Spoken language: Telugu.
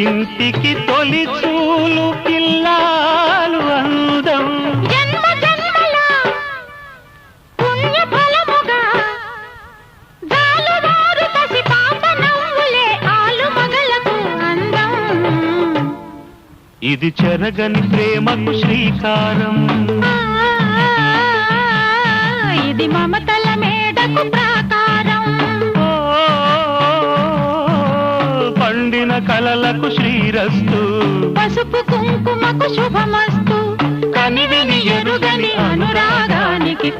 ఇంటికి తొలి చూలు పిల్లాలు అందం అందం ఇది చెరగని ప్రేమకు శ్రీకారం ఇది మమతల మేడకు పండిన కలలకు శ్రీరస్తు. పసుపు కుంకుమకు శుభమస్తు. కనివిని ఎరుగని అనురాగానికి